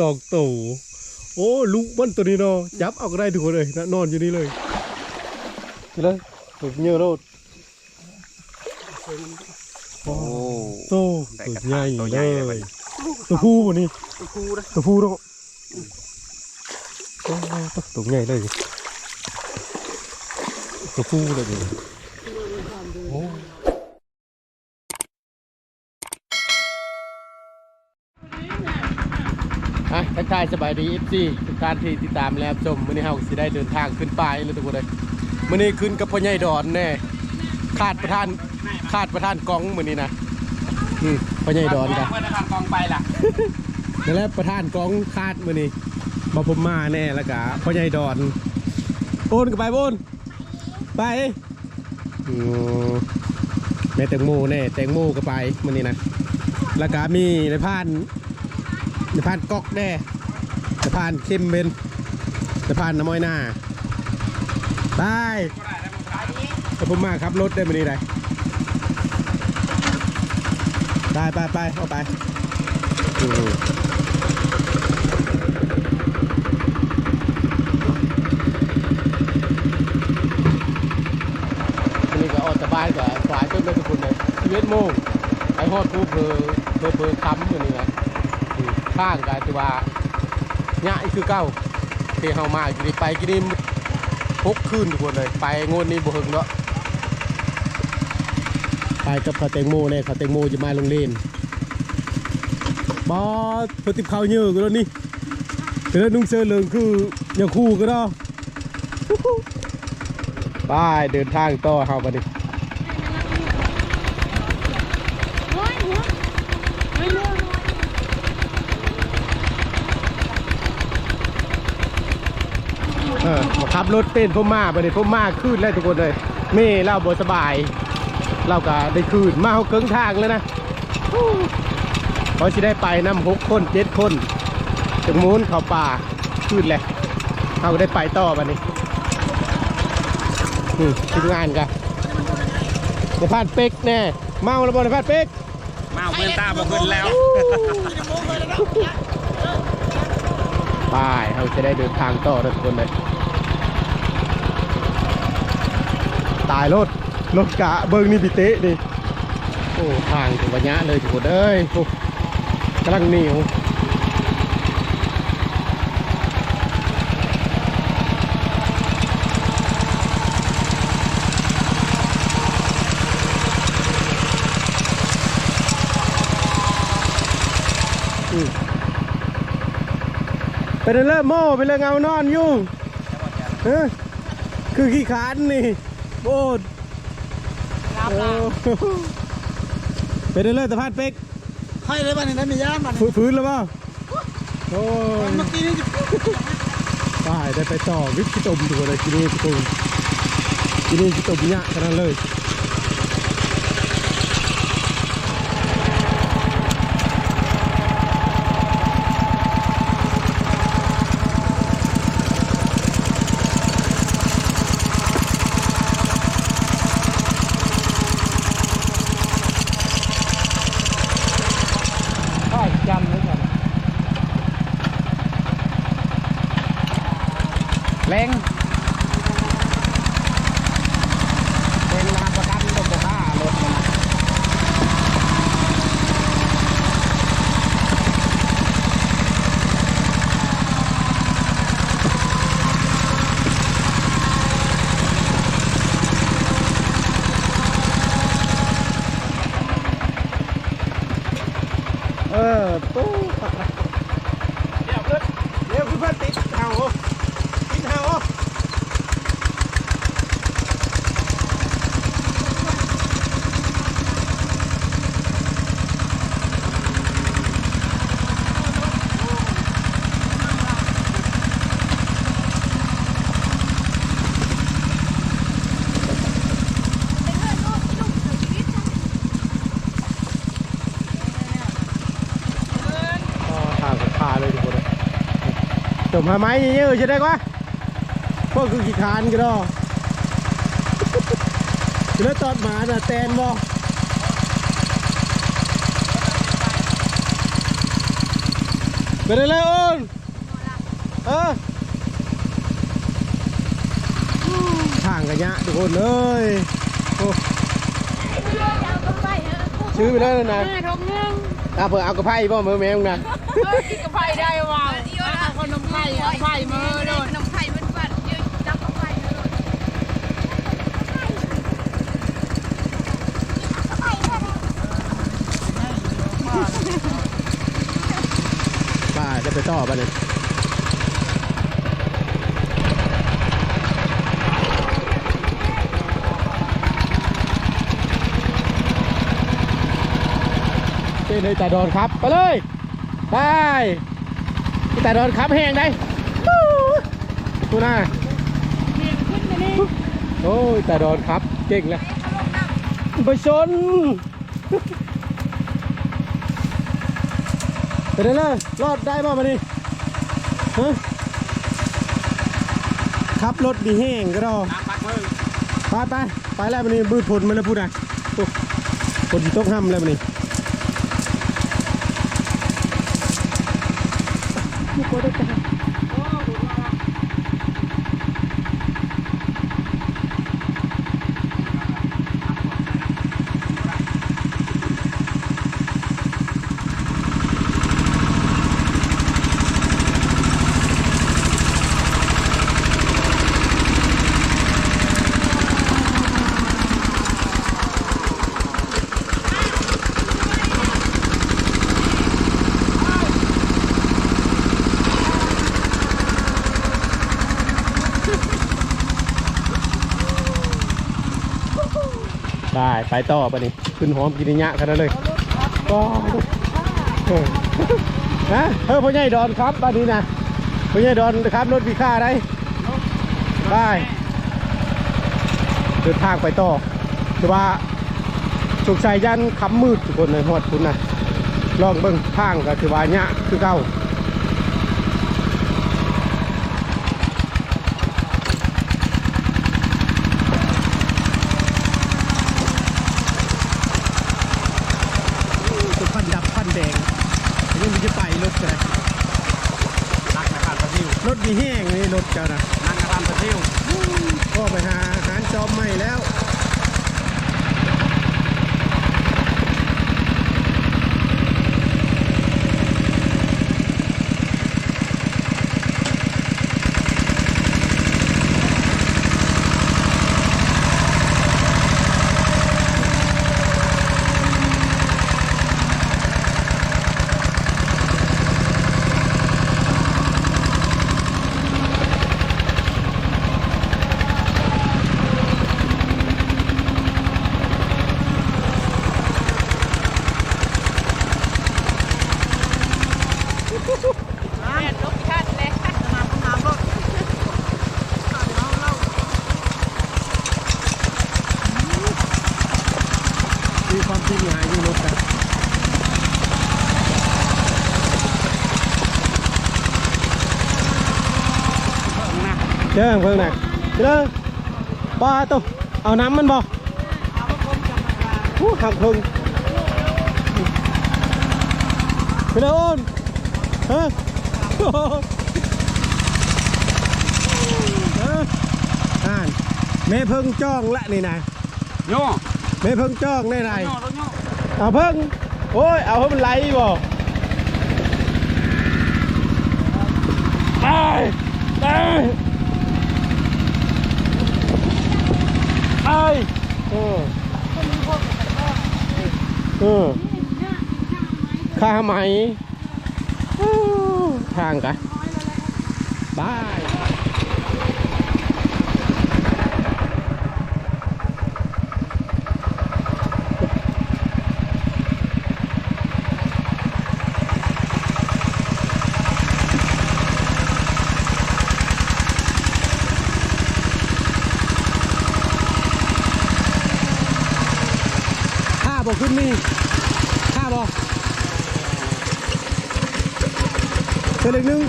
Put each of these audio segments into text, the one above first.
สองตัวโอ้ลูกมันตัวนี้เนาะจับเอาก็ได้ทุกคนเลยนะนอนอยู่นี่เลยนี่เลยตัวเงี้ยโลดโอ้โอ้โตได้ตัวกระใหทะญ่ตัวใหเลญ่เลยยตัวผู้บ่นี่คูนะตัวผู้เนาะโอ้ตัวใหญ่เลยตัวผู้เลยดิโอ้ อะทักทายสบายดี FC ทุกท่านที่ติดตามและรับชมมื้อนี้เฮาสิได้เดินทางขึ้นไปแล้วทุกคนเลยมื้อนี้ขึ้นกับพ่อใหญ่ดอนแน่คาดประธานคาดประธานกองมื้อนี้นะอืมพ่อใหญ่ดอนกันเมื่อทางกองไปล่ะนั่นแหละประธานกองคาดมือนี่มาผมมาแน่แล้วกะพ่อใหญ่ดอนโอนกับไปโอนไปอืมแม่แตงโมแน่แตงโมก็ไปมือนี่นะแล้วก็มีในพาน ในพานก๊อกแน่ในพานเข้มเบนในพานน้ำม้อยหน้าไปแล้วผมมาครับรถได้มือนี่ได้ได้ไปไปเอาไปนนี้ก็ออกจากบ้านกับสายจนเลยทุกคนเลยชีวิตโมงไปฮอดกูเพอเพอเพอค้ำอยู่นี่นะ ข้างกันที่ว่าเนี่ยคือเก้าเทเฮามากินไปกินนี่พกคืนทุกคนเลย ไปงวดนี้บ่หึงเนาะไปกับเขาแตงโมเนี่ยเขาแตงโมจะมาโรงเรียนบอสเพอติบข้าวเยอะกันแล้วนี่เดี๋ยวนุ่งเสื้อเหลืองคืออย่างคู่กันเนาะไปเดินทางต่อเฮาบัดนี้เออมาขับ รถเป็นพ่อมาบัดนี้พ่อมาขึ้นแล้วทุกคนเลยเม่เราบ่สบาย เราก็ได้คืนมาเฮาเกิงทางแล้วนะฮู้พอสิได้ไปนำหกคนเจ็ดคนถึงมูนเข้าป่าขึ้นแหละเฮาก็ได้ไปต่อบัดนี้อืมทีมงานกันในพานเป็กแน่เมาแล้วบ่ในพานเป็กมาเอาเพื่อนตามาขึ้นแล้วไปเราจะได้เดินทางต่อทุกคนเลย ตายรถรถกะเบิ้งนี่พิเตะดิโอ้ทางถึงวัญญะเลยทุกคนเอ้ยโอ้กำลังเหนียวไปเริ่มโม่ไปเลยเงานอนยู่เออคือขี้ขานนี่ โบดโอ้ไปเรื่อยๆแต่พานเป็กให้เลยบ้านนี้ได้มีย่านบ้านฝืนี้ฟื้นแล้วเปล่าโอ้ยเมื่อกี้นี่จะไปได้ไปต่อวิทย์พิตมถูกเลยที่นี่พิตมที่นี่พิตมเนี่ยขนาดนั้นเลยข้าจำเลยครับ เล้งเล้งมาประกันตกค่ารถนะเออตู้ เดี๋ยวเพื่อนเดี๋ยวเพื่อนติดเห่าติดเห่าอ๋อทางกับพาเลยทุกคนเลยจ มาไม้เยอะๆใช่ไหมวะพวกคือขี้คานกันดอแล้วตอนหมาน่ะแตนบ่ไปเลยเลยโอนเออทางกันยะทุกคนเลยโอ้ซื้อไปแล้วนะทงหนึ่ง อะเผื่อเอากระไพ่บ่มือแมวนะเฮ้ยกินกับไผ่ได้ว่ะเอาขนมไผ่เอาไผ่มือโดนขนมไผ่มันบัดยืดจับกับไผ่เลยป้าจะไปต่อป่ะเนี่ย เลยตาโดนครับ ไปเลยไปพี่โดนครับแห้งได้ดูหน้าโอ้ยตาโดนครับเก่งเลยไปชนไปเลยเลยรอดได้ป่ะมาดิฮะขับรถดีแห้งก็รอน้ำปักมือไปไปไปแล้วมันนี่บืดผลมาแล้วพูดนะโอ้ฝนตกห้ำแล้วมันนี่ ไปต่อไปนี่ขึ้นหอมกินนิยะกันเลยก็เออฮะเฮ้ยพ่อใหญ่ดอนครับบ้านนี้นะพ่อใหญ่ดอนครับรถพีค่าได้ได้เดินทางไปต่อแต่ว่าสุกใจยันคำมืดทุกคนเลยหอดคุณนะลองเบิ่งทางก็ถือว่าเนี้ยคือเก่า ตัวพันดับพันแดงยัง มันจะนักนะครับตะทิวรถดีแห้งนี่รถจ้านะนักนะครับตะทิวก็ไปหาอาหารจอมใหม่แล้ว แม่ลบชัดเลยน้ำน้ำรถ มีความจริงหายอยู่รถกัน นะ เจ้าเพิ่งไหนเจ้าปลาตัวเอาน้ำมันบ่หูหักเพิ่งไปเลยโอนฮะโอ้โหฮะอ่านแม่เพิ่งจ้องละนี่นายโย่แม่เพิ่งจ้องได้ไรโย่รถโย่เอาเพิ่งโอ้ยเอาให้มันไหลบ่ไปไป ไปเออเออข้าไหมทางกันบายข้าบอกขึ้นนี่ข้าบอกเจอเล็กนึง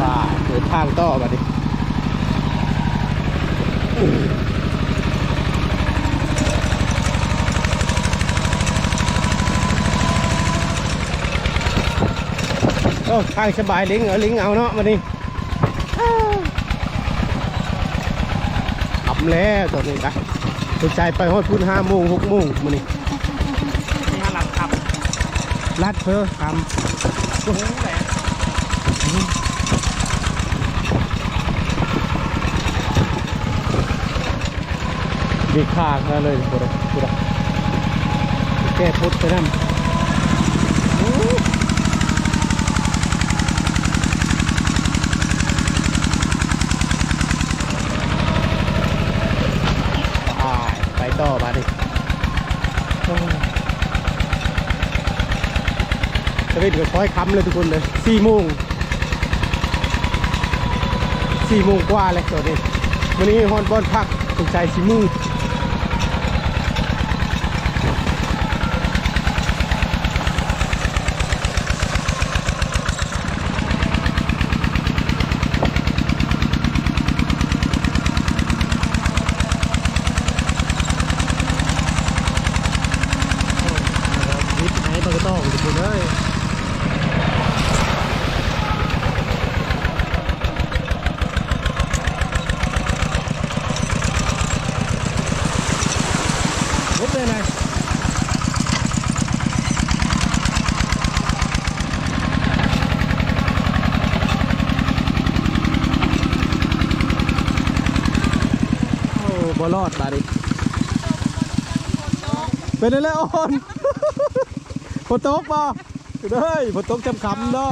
อ่าเดินทางต่อบัดนี้ อ้ทางสบายลิงเอาลิงเอาเนาะมานี่ขับแล้วตัวนี้นะสนใจไปฮอดพุ่นห้าโมงหกโมงมานี่นี่ฮะหลับขับลัดเพ้อทโอ้โหแหละำดีขาดมาเลยกูได้กูได้แก้พุทธไปนั่นไปไปต่อมาดิโอ้ย ฮ้ยเดี๋ยวคอยค้ำเลยทุกคนเลยสี่โมงสี่โมงกว่าเลยตอนนี้วันนี้ฮอนบอลพักถูกใจสี่โมง วิทย์ไหนปากกระต้องทุกคนเลยวุบเลยนายโอ้บอลอดบาดิ เป็นอะไรอ่อนฝนตกป่ะเด้ยฝนตกจำคำเนา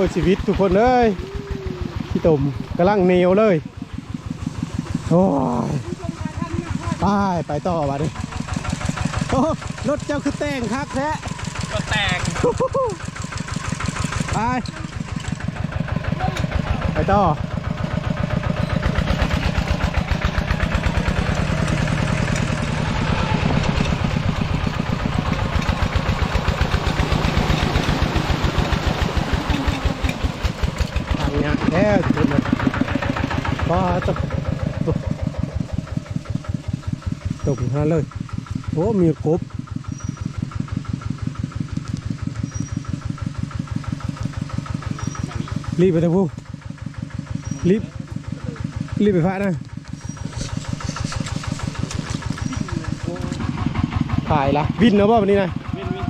เปิดชีวิตทุกคนเลยพี่ตุ่มกำลังเหนียวเลยโอ้ยไปไปต่อมาดิโอ้รถเจ้าคือแต่งคักแท้ก็แตกไป ไปต่อทางเนี้ยแท้ทุกคนเลยก็ตกตก ตกหาเลย โอ้ มีกบรีบไปเถอะพูรีบ รีบไปพระนะถ่ายละวินเนาะบ่วันนี้นะวินวิน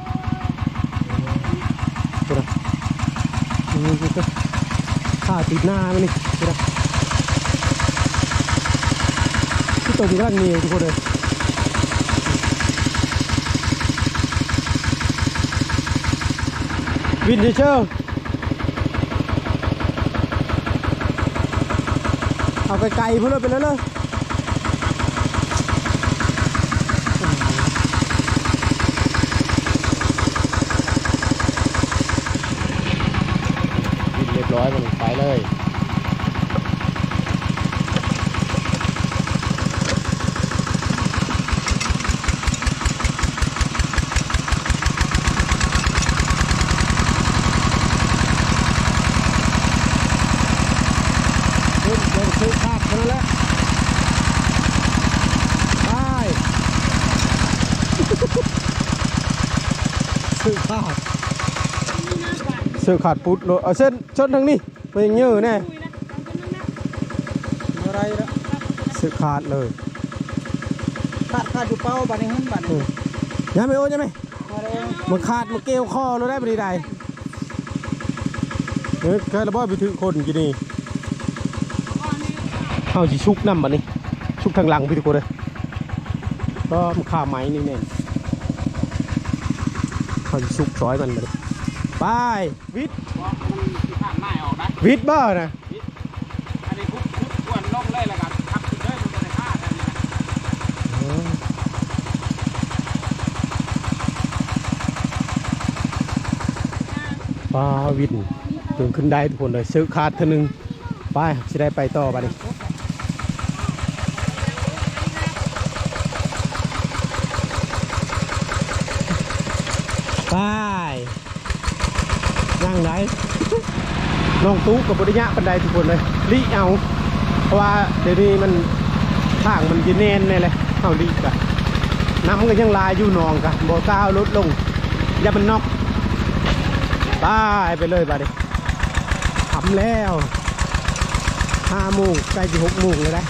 กูนะนี่ก็ข้าติดหน้ามันนี่กูนะที่ตรงกำลังเนียทุกคนเลย บินเชอร์เอาไปไกลๆพุ่นเลยไปแล้วเนาะนเรียบร้อยมันไปเลย ขึ้นเดิน ซื้อภาพเท่านั้นแหละไปซื้อขาดซื้อขาดปุ๊ดโลเอาเส้นชนทางนี้ไปยังเยอะแน่อะไรละซื้อขาดเลยขาดขาดอยู่เป้าบัดนี้หึ้นบัดเอนี้อยังไม่โอ้ยังไม่มาเลยมันขาดมันเกลียวคอเราได้ปรีใดเฮ้ยเคยระบอยไปถึงคนกี่นี่ เอาจีชุกน้ำบัดนี้ ชุกทางหลังพี่ทุกคนเลยก็มันข้าไม้นี่เนี่ยเขาสิสุกซอยมันเลยไปวิทย์เพราะมันที่ผ่านไม้ออกนะวิทย์บ้านะอันนี้คุกคุกกวนลงเลยแล้วกันทับขึ้นเลยมันจะได้ฆ่ากันนี่นะปลาวินถึงขึ้นได้ทุกคนเลยซื้อคาดเท่านึงไปจะได้ไปต่อไปดิไปย่างไหน น้องตู้กับบริยะปันไดทุกคนเลยรีเอา เพราะว่าเดี๋ยวนี้มันทางมันจะแน่นแน่เลยเอาดีกะน้ำก็ยังลายอยู่นองกะบ่กล้าลดลงอย่ามันนอกไปไปเลยบาดดิขำแล้วห้าโมงใกล้จะหกโมงเลยนะ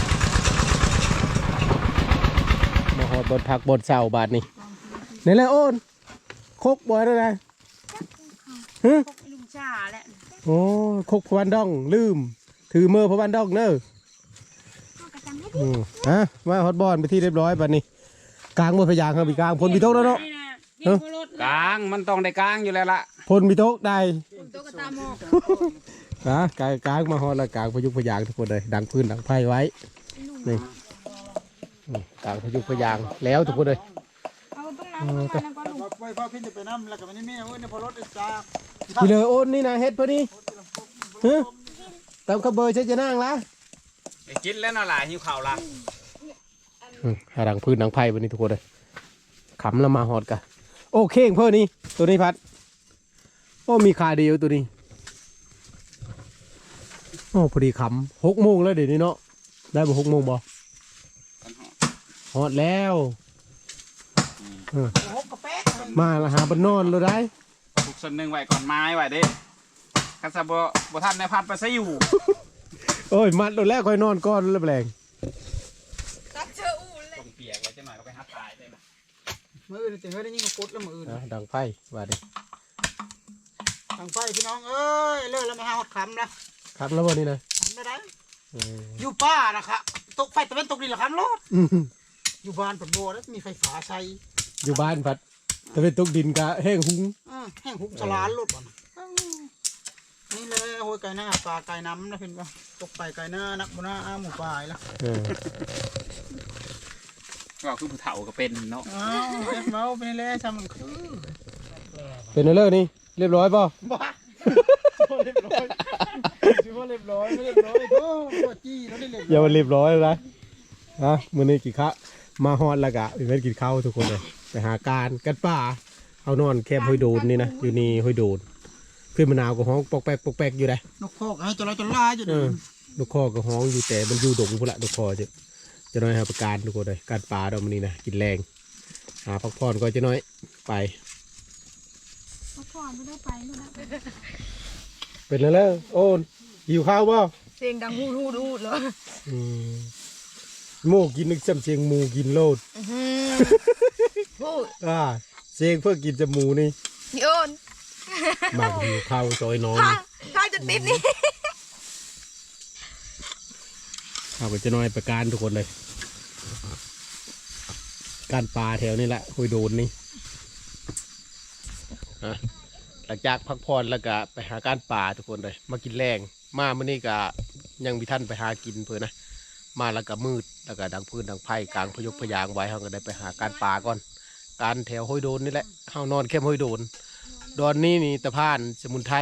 มาหอดบนผักบนเสาบาดนี่นี่แหละโอนโคกบ่อยแล้วนะฮึลุงจ่าแหละ โอ้คกพวันดอง ลืม ถือมือพวันดองเนอะอืมฮะมาฮอตบอลไปที่เรียบร้อยบาดนี้กลางบนพยางครับพี่กลางพลมีโต๊ะแล้วเนาะเฮ้ยรถกลางมันต้องได้กลางอยู่แล้วล่ะพลมีโต๊ะได้ตุ๊กตาหมอกอะกลางกลางมาฮอดแล้วกลางพยุกพยางทุกคนเลยดังพื้นดังไพ่ไว้นี่อืมกลางพยุกพยางแล้วทุกคนเลย ไว้พ่อพี่จะไปน้ำแล้วก็มันนี่มีเว้ยในพอรถจ้าพี่เลยโอนนี่นะเฮ็ดพอดีฮะตามขบเบอร์ใช่จะนั่งละได้กินแล้วเนาะล่ะหิวข้าวละอืมหาดังพื้นดังไพ่วันนี้ทุกคนเลยขำแล้วมาฮอดกันโอ้เข่งเพื่อนี่ตัวนี้พัด โอ้มีขาเดียวตัวนี้โอ้พอดีขำหกโมงแล้วเดี๋ยวนี้เนาะได้บ่หกโมงบ่ฮอดแล้วหกกระแป๊ก มาละหาบนนอนเลยได้ถูกส่วนหนึ่งไว้ก่อนไม้ไว้เด้คันซะบ่บ่ทันได้พัดไปซะอยู่ โอ้ยมัดตัวแรกค่อยนอนก้อนแล้วแปลงตัดเชืออูเลยต้องเปียกไว้จังหน่อยก็ไปหาตายได้นะมืออื่นจะเฮ้ยได้ยิ่งกดแล้วมืออื่นดังไพ่ว่าดิทางไฟพี่น้องเอ้ยเลิกแล้วมาหาขำนะครับแล้ววันนี้นะขำได้ได้เอออยู่ป้านะครับตกไฟตะเวนตกดินเหรอครับรถอืมอยู่บ้านผลโบแล้วมีไฟฟ้าใช้ อยู่บ้านพัดแต่เป็นตกดินกะแห้งหุงอ่าแห้งหุบสลานรถบ่นะนี่เลยโอ้ยไก่หน้าปลาไก่น้ำนะเพิ่นว่าตกไปไก่หน้านักบนาอ้าหมูปลายละเออก็คือผู้เฒ่าก็เป็นเนาะอ้าวเอ็มเมาไปนี่แหละทำมันคือเป็นเลิกนี่เรียบร้อยป่ะบ้าเรียบร้อยถือว่าเรียบร้อยไม่เรียบร้อยโอ้โหจี้แล้วได้เรียบอย่าร้อยมาเรียบร้อยเลยนะอะมื้อนี้กี่ข้าวมาฮอดแล้วกะอีเวนต์กินข้าวทุกคนเลย ไปหาการกันป่าเอานอนแคมป์ห้อยโดนนี่นะอยู่นี่ห้อยโดนขึ้นมะนาวก็ห้องปอกแป๊กปอกแป๊กอยู่ได้นกโคกให้ตัวเราจะล่าอยู่เอเดิอลูกคอก็ห้องอยู่แต่มันอยู่ดงพุ่นละลูกคอจะจะน้อยหาประการทุกคนเลยการปลาดอกมันนี่นะกินแรงหาพักผ่อนก็จะน้อยไปพ่อไม่ได้ไปนู่นนะเป็นแล้วแล้ว โอนหิวข้าวเปล่าเสียงดังฮูดฮูดฮูดเลยอืมโม่กินนึกจำเสียงหมูกินโลด พูดอ่าเสียงเพื่อกินจมูนี่โยนหมากหิวข้าวซอยน้องข้างข้างจะติดนี่ข้าวก็จะน้อยประการทุกคนเลย การปลาแถวนี้แหละคุยโดนนี่อะหลังจากพักผ่อนแล้วก็ไปหาการป่าทุกคนเลย มากินแรงมาเมื่อนี้ก็ยังมีท่านไปหากินเพื่อนะมาแล้วก็มืดแล้วก็ดังพื้นดังไผ่กลางพยกพยางไว้เขาก็ได้ไปหาการป่าก่อน การแถวห้อยโดนนี่แหละเฮานอนแค่ห้อยโดน ดอนนี่นี่ตะพานสมุนไพร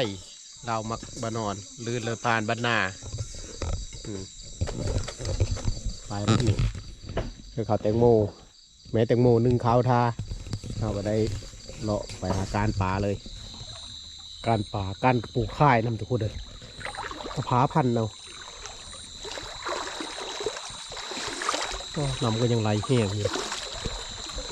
เรามักบานอนหรือเลยพานบ้านนาไปแล้วนี่คือข้าแตงโม แม้แตงโมนึ่งข้าวทาเราก็ได้เลาะไปหาการป่าเลย การป่าการปลูกข้ายนำทุกคนเลยกระผาพันเอาก็นำก็ยังไหลแห้งอยู่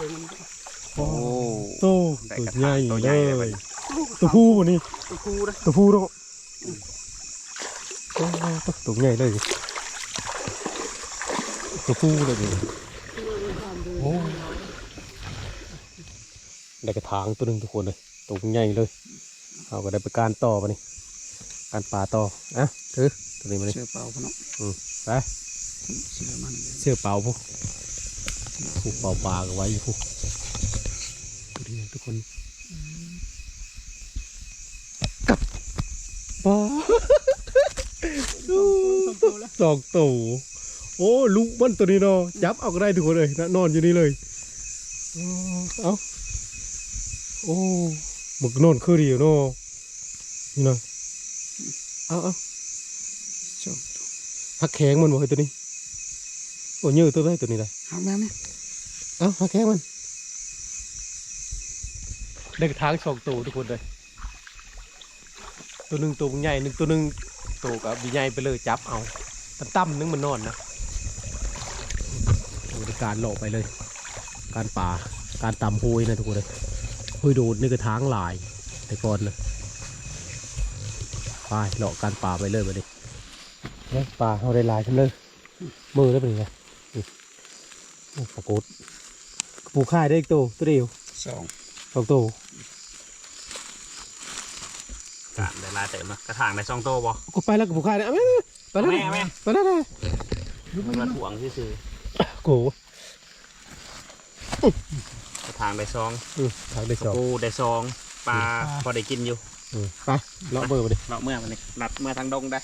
ก่อนมายิงว่าตัวนี้อะนอนแคมน้ำมันก็ถามปลาหลอกมาเลยจ้ะขอตัวนี้ตรงใหญ่เท่าไรผู้มีหัวมันเด้อผู้ในจะโหนผู้อ่าถูกเยอะโลดสวยมันโอ้โตได้ตัวกระใหทะญ่ตัวเลใหญ่เลยบัดยนี้ตัวผู้บ่นี่ตัวคูนะตัวผู้เนาะโอ้ตัวใหญ่เลยตัวผู้เลยนี่โอ้ได้กระถางตัวหนึงทุกคนเลยตัวใหญ่เลยเอาก็ได้ไปการต่อปะนี่การป่าต่ออะถือตัวนี้มานี่เชือเปล่าพะเนาะไปเชือมันเสื้อเป่าพวก ผูกเป่าปลาก็ไว้อยู่พวกดูดิทุกคนกับปลาสองตัวโอ้ลูกมันตัวนี้เนาะจับเอาก็ได้ทุกคนเลยนะนอนอยู่นี่เลยอ๋อเอาโอ้หมึกนอนคือดีอยู่เนาะนี่นะเอาเอาชอบหักแข็งมันบ่เฮ้ยตัวนี้โอ้ยืดตัวได้ตัวนี้ได้หาแม่ ไหมเอ้าหักแข็งมันได้กระถางสองตัวทุกคนเลย ตัวหนึ่งตัวใหญ่หนึ่งตัวหนึ่งตัวกับใหญ่ไปเลยจับเอาตั้มตั้มๆนึงมันนอนนะโอ้ในการหลอกไปเลย การป่าการตำโฮยนะทุกคนเลยโฮยโดดนี่กระถางหลาย แต่ก่อนนะไปหลอกการป่าไปเลยไปดิเนี่ยป่าเอาได้หลายทั้งเลยมือได้เป็นไงนี่โอ้ปรากฏ ปูค่ายได้อีกตัวตัวเดียวสองสองตัวกะได้ลายเต็มนะกระถางได้สองโตวบ่ก็ไปแล้วกับปูค่ายนะเอาไปไปไปแม่แม่ไปแล้วนะมันมาถ่วงซื่อโกๆกระถางได้สองอือทางได้สองปูได้สองปลาพอได้กินอยู่อืมไปเลาะมือมาดิเราเมื่อมันนี่หลัดเมื่อทางดงได้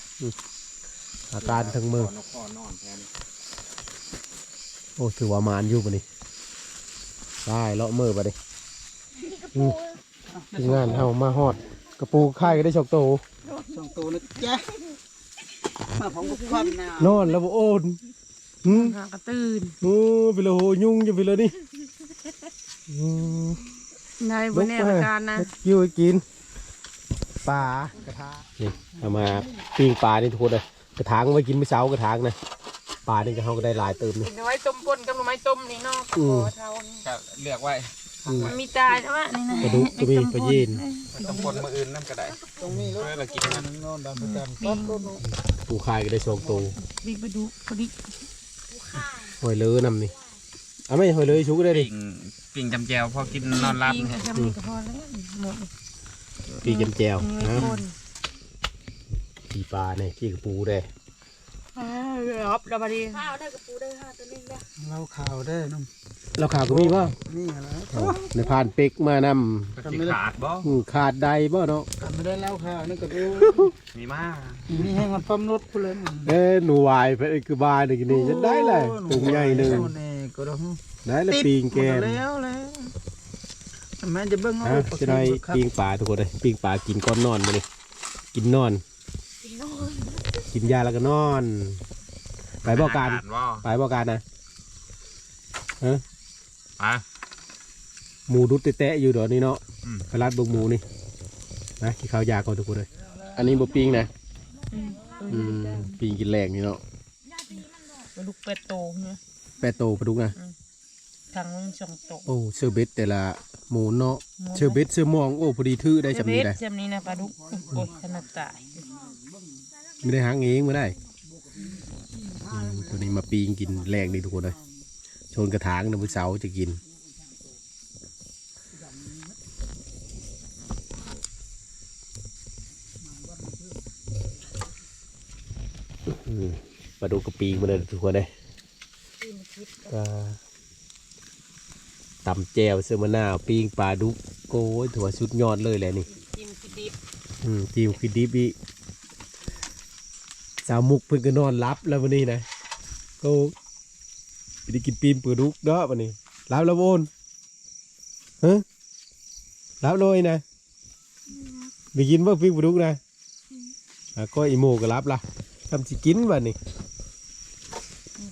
อาการทั้งมือ นกคอนอนแทนโอ้ถือว่ามานอยู่มาดิ ได้เลาะมือมาดิอืมทีมงานเฮามาฮอด กระปูค่ายก็ได้สองตัวสองตัวนะจ๊ะมาผมก็ควันหนานอนแล้วบ่โอนอืมหากระตื่นโอ้ไปเลยโหยุ่งอยู่ไปเลยนี่อืมได้บนแนวการนะอยู่ให้กินปลากระทะนี่เอามาปิ้งปลานี่ทุกคนเลยกระถางไว้กินเมื่อเช้ากระถางนะ ปลานี่ก็เขาก็ได้หลายเติมนี่เอาไว้ต้มป่นกับหน่อไม้ต้มนี่เนาะอืมขอเท่านี้ก็เลือกไว้อืมมันมีตายใช่ไหมนี่นะกระดูกก็มีปลายีนต้องคนมืออื่นนั่นก็ได้ตรงนี้รถเพื่อเรากินมันนอนดำประจำปั๊บรถปูคายก็ได้สองตัวบิ๊กไปดูพอดีหอยเลอนำนี่เอาไม่หอยเลยชุกก็ได้ดิ ปิ่งปิ่งจำแจวพอกินนอนรับยิงเนี่ยทำนี่ก็พอแล้วหมดปีกแจวเงยนะคน ปีปลาเนี่ยปีกระปูได้ อ้าวรับระบาดีเราข่าวได้น้องแล้วข่าวก็มีป่ะนี่อะไรในพานเป็กมานสิขาดบ่ำอืมขาดใดบ่เนาะกันไม่ได้เล่าข่าวนี่ก็ดูมีมากนี่ให้มันปั๊มรถกูเลยเอ้หนูวายไปคือบายนี่นี่จะได้เลยตุงใหญ่หนึ่งนี่ก็ได้ได้แล้วปีงแกนแล้วแล้วแม่จะเบิ้งอะจะได้ปิ้งปลาทุกคนเลยปิ้งปลากินก้อนนอนมาเลยกินนอน กินยาแล้วก็นอน ไปบอกการบ่ไปบอกการนะไป หมูดุดแตะๆอยู่เดี๋ยวนี้เนาะอืม ไปรัดเบงหมูนี่นะกินข้าวยาก่อนทุกคนเลย อันนี้บ่ปิ้งนะอืมปิ้งกินแรงนี่เนาะปลาดุกเป็ดโตเนี่ยแปะโตปลาดุกนะทางมึงสองโตโอ้เสื้อเบ็ดแต่ละหมูเนาะเสื้อเบ็ดเสื้อมองโอ้พอดีทื่อได้จำนี้ได้จำนี้นะปลาดุกโอ้ยขนาดตาย ไม่ได้หางเองไม่ได้อืมตัวนี้มาปีงกินแรงดีทุกคนเลยชนกระถางนะมื้อเสาร์จะกินอืมมาดูกระปีงมาเลยทุกคนเลยก็ตำแจวเสื้อมะนาวปีงปลาดุกโก้ยถือว่าสุดยอดเลยแหละนี่จิ้มคือดิบอืมทีมคือดิบอี สาวมุกเพิ่งก็นอนรับแล้ววันนี้นะก็ไปได้กินปีนเปิดดุกเนาะวันนี้รับแล้วโอนฮะรับเลยนะไปกินว่าปีนเปิดดุกนะอะก็อีโมก็รับละทำสิกินวันนี้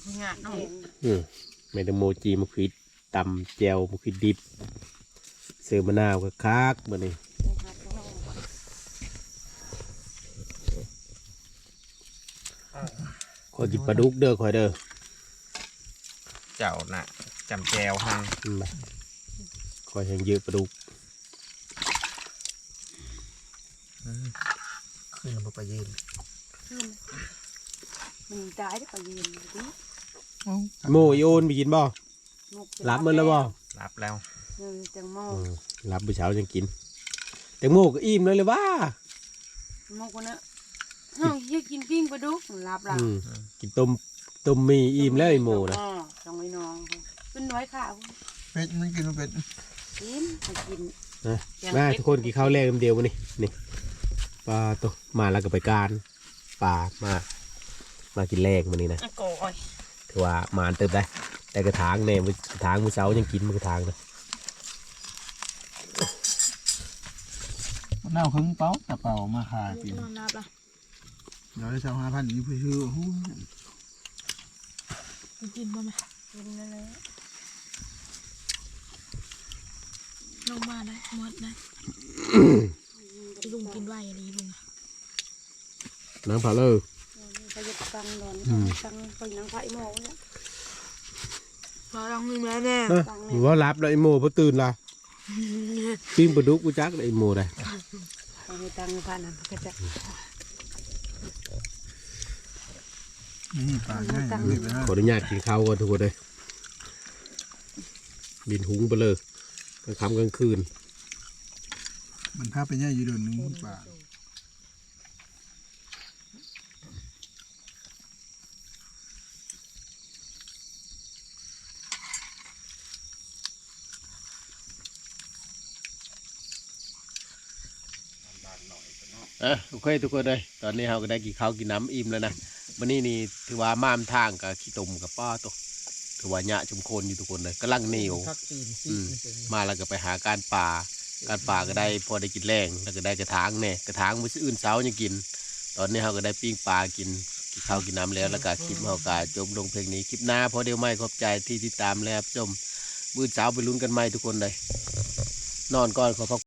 มีงานเนาะอืมไม่ได้โมจีมะขิดตำแจวมะขิดดิบเสือมะนาวก็คักวันนี้ ขอกินปลาดุกเด้อขอยเด้อเจ้าน่ะจำแจวฮังอืมคอยแห่งเยอะปลาดุกขึ้นแล้วบ่ไปยืนมันตายได้ไปยืนดิโมอีโอนไปกินบ่รับมันแล้วบ่รับแล้วเออจังโมอืมรับไปเช้ายังกิน แต่โมก็อิ่มเลยเลยว่าโมคนน่ะ เฮาอยากกินปิ้งปลาดุกรับละอืมกินต้มต้มมีอิ่มแล้วไอ้โมนะอ๋อจังไว้น้องเป็นน้อยข่าวเป็ดมันกินบ่เป็ดกินให้กิน นะมาทุกคนกินข้าวแรกเดียวมานี่นี่ปลาตัวมาแล้วก็ไปการปลามา มากินแรกมานี่นะโกยถือว่ามาอันเติมได้ แต่กระถางเนี่ยมือกระถางมือเสายังกินมือกระถางนะมันเอาครึ่งเป้าแต่เป่ามาขายกินนอนรับละ เดี๋ยวได้ชาวห้าพันอีกเพื่อชื่อโอ้โหกินบ่แม่กินแล้วลงมาได้หมดได้ลุงกินไหวอะไรลุงอะน้ำเผาเลยไปยึดตังนอนตังไปนังไผ่โมเนี่ยเราลองมีแม่แน่เอ้อว่ารับแล้วไอโมพอตื่นละปิ้งปลาดุกกูจักไอโมได้ไปตังผ่านนั้นก็จะ นี่ปลาง่ายเลยไปนะขออนุญาตกินข้าวก่อนทุกคนเลยบินหุงไปเลยกลางค่ำกลางคืน มันพาไปง่ายอยู่เดือนหนึงปลาอะโอเคทุกคนเลยตอนนี้เราก็ได้กินข้าวกินน้ำอิ่มแล้วนะ วันนี้นี่ถือว่าม่ามทางกับขี้ตุ่มกับป้าตัวถือว่าหยะชุมโคนอยู่ทุกคนเลยกำลังเหนียวทักตีนอืมมาแล้วก็ไปหาการป่า การป่าก็ได้พอได้กินแรงแล้วก็ได้กระถางเนี่ยกระถางมื้ออื่นเช้ายังกิน ตอนนี้เราก็ได้ปิ้งปลากินกินข้าวกินน้ำแล้วแล้วก็คลิปเราก็จบลงเพลงนี้คลิปหน้าพอเดียวไม่ขอบใจที่ติดตามแล้วครับชมมื้อเช้าไปลุ้นกันใหม่ทุกคนเลยนอนก่อนขอพัก